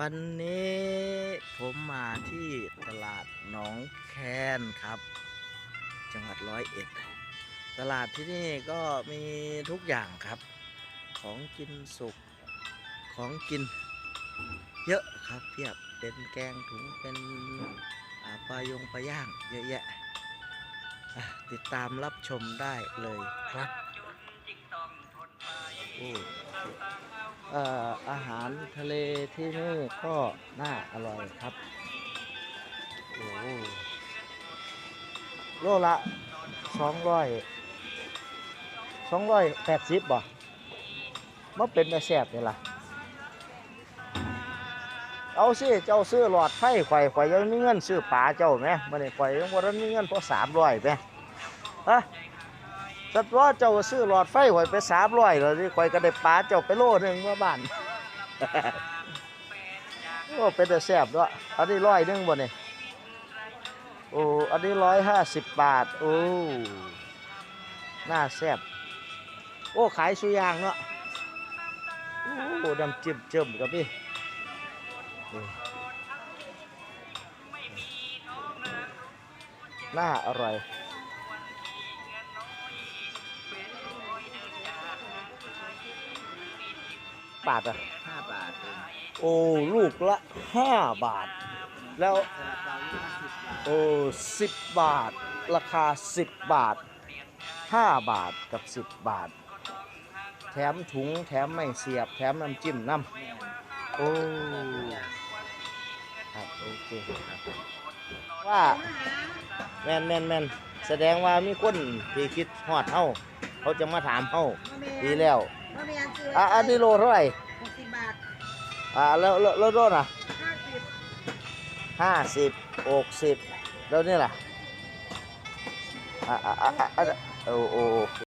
วันนี้ผมมาที่ตลาดหนองแคนครับ จังหวัดร้อยเอ็ด ตลาดที่นี่ก็มีทุกอย่างครับ ของกินสุก ของกิน เยอะครับเพียบเป็นแกงถุงเป็นปลายงปลาย่างเยอะแยะ ติดตามรับชมได้เลยครับ อาหารทะเลที่นี่ก็น่าอร่อยครับโอ้โลละสองร้อยสองร้อยแปดสิบบ่มาเป็นแต่แซ่บนี่ล่ะ เอาสิ เจ้าซื้อหลอดไฟข่อยข่ยยังมีเงินซื้อปลาเจ้าไหมมันนี่ข่ยยังบ่ทันมีเงินพอสามร้อยไหมฮะ แต่ว่าเจ้าซื้อหลอดไฟข่อยไปสามร้อยแล้วนี่ข่อยก็ได้ปลาเจ้าไปโลหนึ่งเมื่อบ้านโอ้เป็นแต่แซ่บด้วยอันนี้ร้อยหนึงบ่เนี่ยโอ้อันนี้ร้อยห้าสิบบาทโอ้น่าแซ่บโอ้ขายสุยางเนาะโอ้น้ำจิ้มจิมกับพี่น่าอร่อย บาทอะ ห้าบาทเองโอ้ลูกละห้าบาท แล้วซาลาเปายี่สิบบาทโอ้สิบบาท ราคาสิบบาทห้าบาทกับสิบบาท แถมถุงแถมไม่เสียบแถมน้ำจิ้มน้ำโอ้ครับโอเคครับว่าแมนแมนแมนแสดงว่ามีคนที่คิดฮอดเฮาเขาจะมาถามเฮาดีแล้ว ว่ามีอันซื้ออะอันนี้โลเท่าไหร่หกสิบบาทอ่าแล้วแล้วแล้วโลน่ะห้าสิบห้าสิบหกสิบแล้วนี่ล่ะอ่าอ่าอ่าอ่าโอ้โอ้